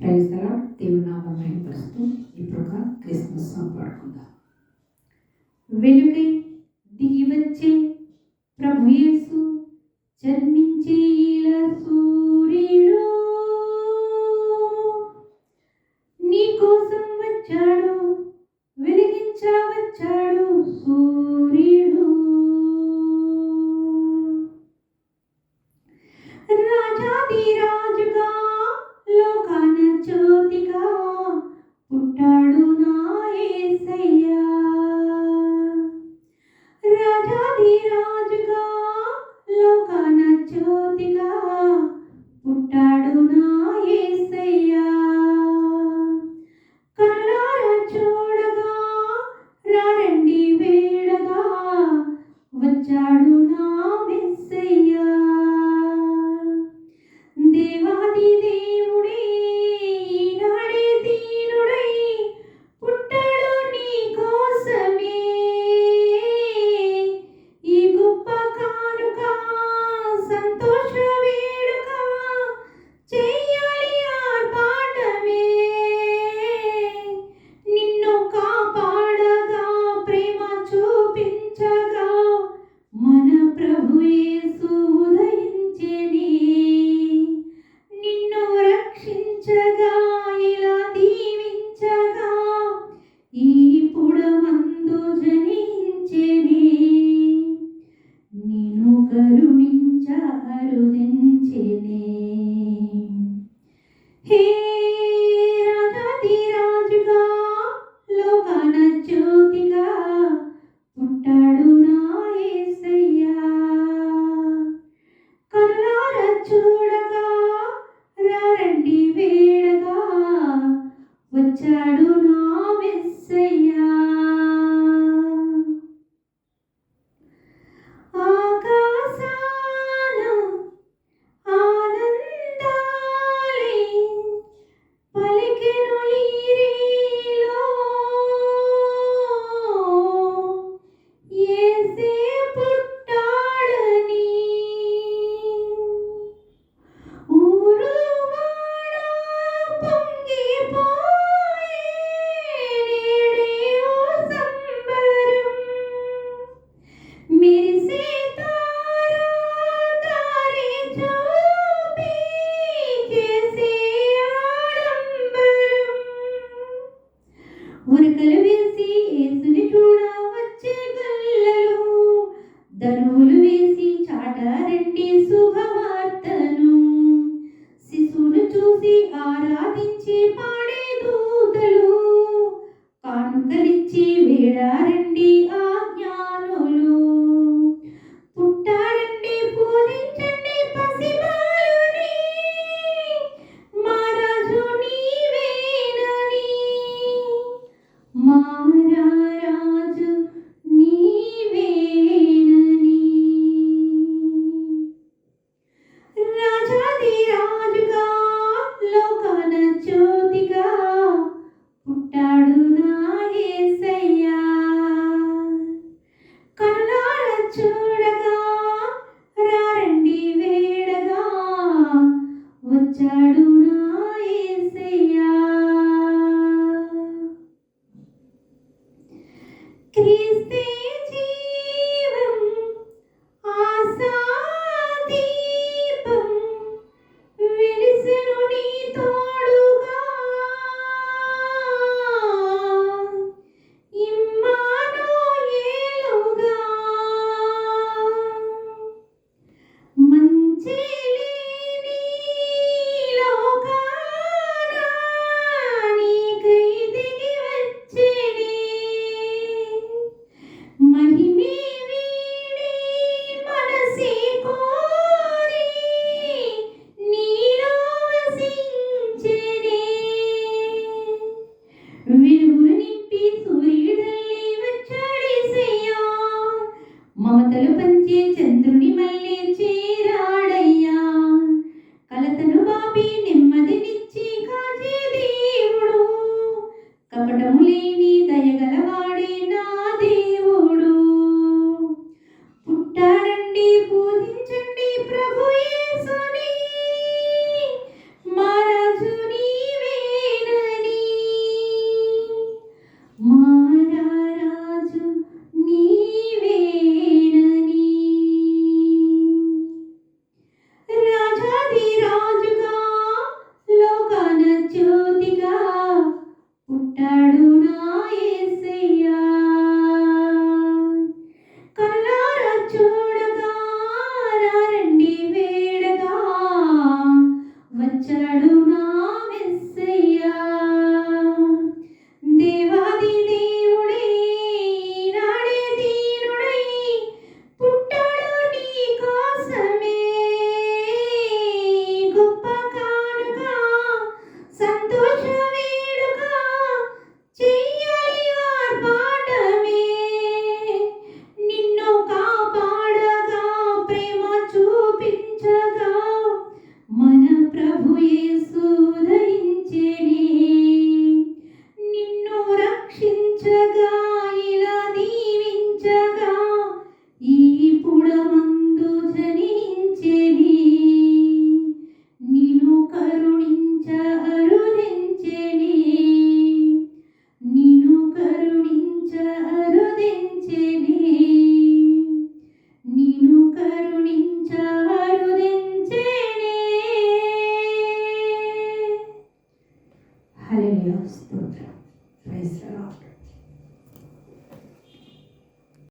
Praise అలా దేవునామమైన ప్రస్తుతం ఇప్పుడు ఒక క్రిస్మస్ సాంగ్ పాడుకుందాం వెనుకై దిగి వచ్చే ప్రభు యేసు జన్మించే ఇలా 如今 ధనువులు వేసి చాటారంటే శుభవార్తను. శిశువును చూసి ఆరాధించి పాడ వచ్చాడు మమతలు పంచే చంద్రుని మళ్ళీ joy.